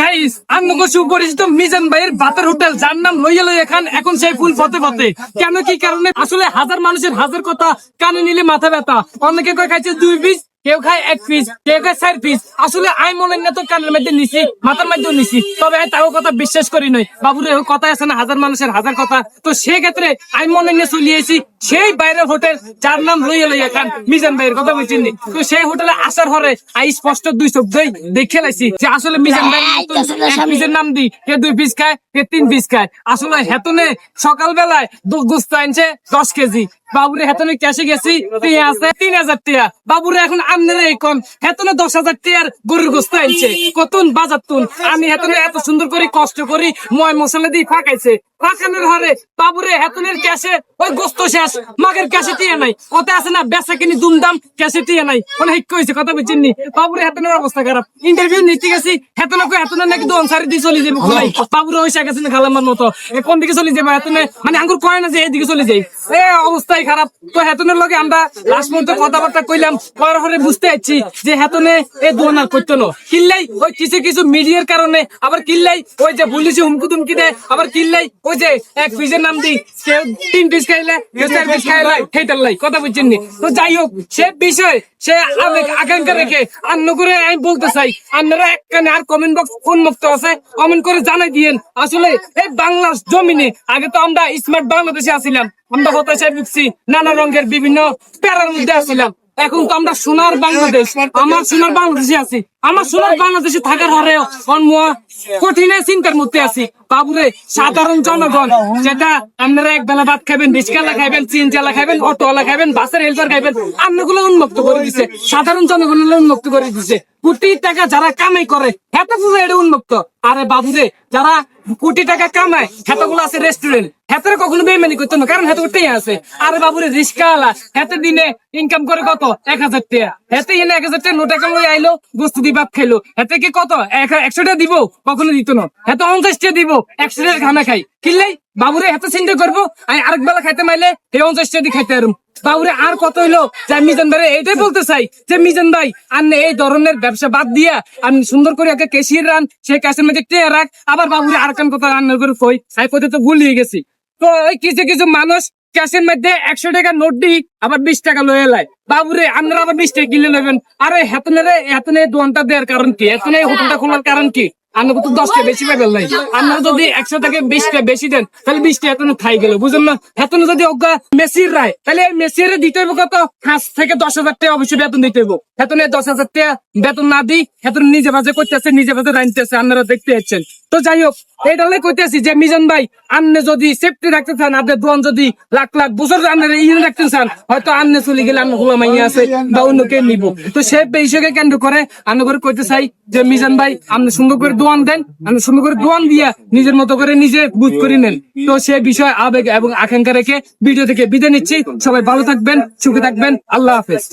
Guys আমনগো সুপরিচিত মিজান ভাইয়ের বাতের হোটেল, যার নাম লইয়া লইয়া খান, এখন সেই ফুল পথে পথে। কেন কি কারণে? আসলে হাজার মানুষের হাজার কথা কানে নিলে মাথা ব্যথা। অনেকে কয় খাইছে দুই পিস কেউ খায় এক পিস কেউ খায় চার পিস আসলে আমি মনে না তো কানের মধ্যে নিছি মাথার মধ্যেও নিছি। তবে আমি তাও কথা বিশ্বাস করি নই। বাবুরে কথা আছে না হাজার মানুষের হাজার কথা। তো সেক্ষেত্রে আমি মনে হয় না চলিয়েছি সেই বাইরের হোটেল যার নাম লইয়া লইয়া খান মিজান ভাইয়ের কথা বলছেন তো সেই হোটেলে আসার পরে আই স্পষ্ট দুই শব্দই দেখে লাইছি যে আসলে মিজান ভাই এক পিসের নাম দি কে দুই পিস খায় কে তিন পিস খায়। আসলে হেতনে সকালবেলায় গোস্ত আনছে দশ কেজি। বাবুরে হেতনে ক্যাশে গেছি আছে, তিন হাজার টিয়া। বাবুরে এখন আমনের কম, হেতনে দশ হাজার টিয়ার গরুর গোস্ত আনছে। কতুন বাজার তুন। আমি হেতনে এত সুন্দর করে কষ্ট করি, ময় মশলা দিয়ে ফাঁকাইছে। ফাঁকানোর হরে, বাবুরে, হেতনের ক্যাশে, ওই গোস্ত শেষ। মাগের ক্যাশে নাই। ওতে আছে না কিনি দুমদাম ক্যাশে নাই। মানে কথা বাবুরে, হেতনের অবস্থা খারাপ। ইন্টারভিউ নিতে গেছি কই নাকি দোন সারি চলে যাবে বাবুরে গেছে না খালামার মতো। এ কোন দিকে চলে যাবে হেতনে? মানে আঙ্গুর কয় না যে চলে যাই। এ অবস্থাই খারাপ। তো হেতনের লগে আমরা লাস্ট পর্যন্ত কথাবার্তা কইলাম, পরে বুঝতে পারছি যে হেতনে এই দোন আর করতো না। কিল্লাই, ওই কিছু কিছু মিডিয়ার কারণে, আবার কিল্লাই, ওই যে পুলিশে হুমকু দেয়, আবার কিল্লাই ওই যে এক পিসের নাম তিন পিস খাইলে চার পিস খাইলে লাই, কথা বুঝছেন নি? তো যাই হোক, সে বিষয়, সে আকাঙ্ক্ষা রেখে অন্য করে আমি বলতে চাই আপনারা আর কমেন্ট বক্স আছে কমেন্ট করে জানাই দিয়েন। আসলে এই বাংলার জমিনে, আগে তো আমরা স্মার্ট বাংলাদেশে আছিলাম, আমরা হতাশায় ভুগছি, নানা রঙের বিভিন্ন প্যারার মধ্যে আছিলাম। এখন তো আমরা সোনার বাংলাদেশ, আমার সোনার বাংলাদেশে আছি, আমার সোনার বাংলাদেশে থাকার হরে কঠিন চিন্তার মধ্যে আছি। বাবুরে, সাধারণ জনগণ, যেটা আপনারা এক বেলা ভাত খাবেন রিক্সালা খাইবেন, চিন চালা খাইবেন, অটোওয়ালা খাইবেন, বাসের হেল্পার খাইবেন আপনাগুলো উন্মুক্ত করে দিছে। সাধারণ জনগণ উন্মুক্ত করে দিছে। কোটি টাকা যারা কামাই করে হেতে পুরো এটা উন্মুক্ত। আরে বাবুরে, যারা কোটি টাকা কামায় হেতগুলো আছে রেস্টুরেন্ট হেতের কখনো বেমানি করতো না, কারণ হেতে উঠতেই আছে। আরে বাবুরে রিক্সা আলা হেতে দিনে ইনকাম করে কত? এক হাজার টাকা। হেতে এনে এক হাজার টাকা, নোটা আইলো গোস্ত দি ভাত খাইলো। হেতে কি কত? এক- একশো টাকা দিব? কখনো দিত না। হেতে পঞ্চাশ টাকা দিব একশো টাকা খানা খাই। কিনলেই বাবুরে এত চিন্তা করব আমি আরেক বেলা খাইতে মাইলে এই পঞ্চাশ টাকা দিয়ে খাইতে পারুম বাবুরে আর কত হইল যে মিজান ভাই এটাই বলতে চাই যে মিজান ভাই আপনি এই ধরনের ব্যবসা বাদ দিয়া আপনি সুন্দর করে একটা কেশির রান, সেই ক্যাশের মধ্যে টেয়ে রাখ, আবার বাবুরে আর কান কথা রান্না করে কই আমি পথে তো ভুলিয়ে গেছি। তো ওই কিছু কিছু মানুষ ক্যাশের মধ্যে একশো টাকা নোট দিই, আবার বিশ টাকা লয়ে লাই। বাবুরে, আপনারা আবার বিশ টাকা কিনে নেবেন। আরে হেতনের, হেতনে দোয়ানটা দেওয়ার কারণ কি? হেতনে হোটেলটা খোলার কারণ কি? আপনাকে তো দশটা বেশি আপনারা যদি একশো থেকে বিশটা বেশি দেন, তাহলে বিশটা খাই গেল বুঝলেন না? যদি অজ্ঞা মেসির রায়, তাহলে মেসির দিতে হইব কত? পাঁচ থেকে দশ হাজার টাকা অবশ্যই বেতন দিতে হইব। দশ হাজার টাকা বেতন না দিই এতন নিজে করতেছে, নিজে রাঁধতেছে, আপনারা দেখতে পাচ্ছেন। তো যাই হোক এই দলে কইতেছি যে, মিজান ভাই আন্নে যদি সেফটি রাখতে চান আপনার দোয়ান যদি লাখ লাখ বছর আন্নের ইয়ে রাখতে চান, হয়তো আন্নে চলে গেলে গোলা মাইয়া আছে বা অন্য কে নিব। তো সে বিষয়কে কেন্দ্র করে আন্ন করে কইতে চাই যে, মিজান ভাই, আপনি সুন্দর করে দোয়ান দেন সুন্দর করে দোয়ান দিয়া নিজের মতো করে নিজে বুঝ করে নেন। তো সে বিষয় আবেগ এবং আকাঙ্ক্ষা রেখে ভিডিও থেকে বিদায় নিচ্ছি। সবাই ভালো থাকবেন, সুখে থাকবেন। আল্লাহ হাফেজ।